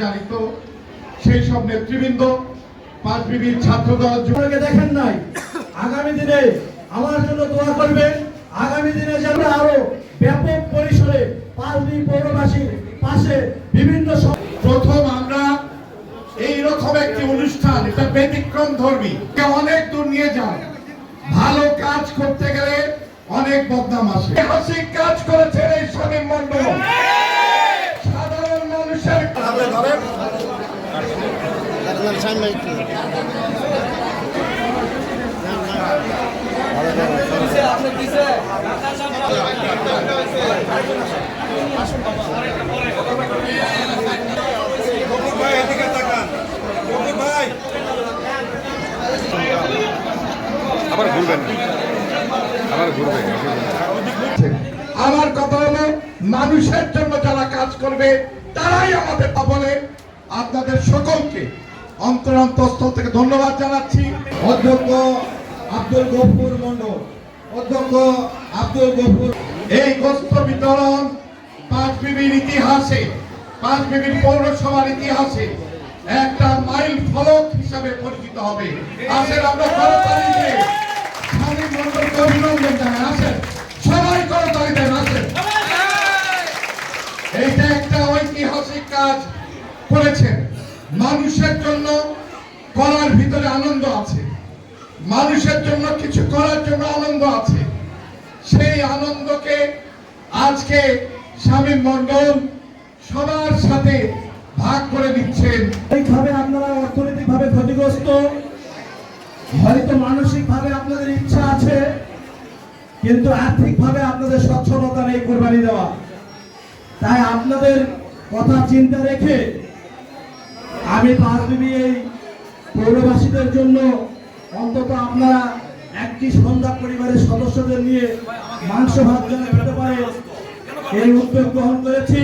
জানিত সেই সব নেতৃবৃন্দ পাঁচ বিবির যুব আপনাকে দেখেন নাই। আগামী দিনে আমার জন্য দোয়া করবেন। আগামী দিনে যেন আরও ব্যাপক পরিসরে পাঁচটি পৌরবাসীর পাশে বিভিন্ন প্রথম আমরা এই রকম একটি অনুষ্ঠান এটা ব্যতিক্রম ধর্মী। অনেক দূর নিয়ে যান। ভালো কাজ করতে গেলে অনেক বদনাম আসে। কাজ করেছেন আবার ঘুরবেন। না। আবার ঘুরবেন। আমার কথা হলো মানুষের জন্য যারা কাজ করবে তারাই আমাদের বলে আপনাদের সকলকে অন্তরন্তস্থল থেকে ধন্যবাদ জানাচ্ছি। অধ্যক্ষ আব্দুল গফুর মন্ডল অধ্যক্ষ আব্দুল গফুর। এই গোস্ত বিতরণ পাঁচ বিবির ইতিহাসে পাঁচ বিবির পৌরসভার ইতিহাসে একটা মাইল ফলক হিসাবে পরিচিত হবে। আসেন আমরা করতালি দিয়ে স্বামী মন্ডলকে অভিনন্দন জানাই। আসেন সবাই করতালি দেন আসেন এইটা একটা ঐতিহাসিক কাজ করেছেন। মানুষের জন্য করার ভিতরে আনন্দ আছে। মানুষের জন্য কিছু করার জন্য আনন্দ আছে। সেই আনন্দকে আজকে স্বামী মন্ডল সবার সাথে ভাগ করে দিচ্ছেন এইভাবে আপনারা অর্থনৈতিকভাবে ক্ষতিগ্রস্ত, হয়তো মানসিকভাবে আপনাদের ইচ্ছা আছে, কিন্তু আর্থিকভাবে আপনাদের সচ্ছলতা নেই কোরবানি দেওয়া। তাই আপনাদের কথা চিন্তা রেখে আমি তার এই পৌরবাসীদের জন্য অন্তত আপনারা একটি সন্ধ্যা পরিবারের সদস্যদের নিয়ে মাংস ভাত যেন খেতে পারে, এই উদ্যোগ গ্রহণ করেছি।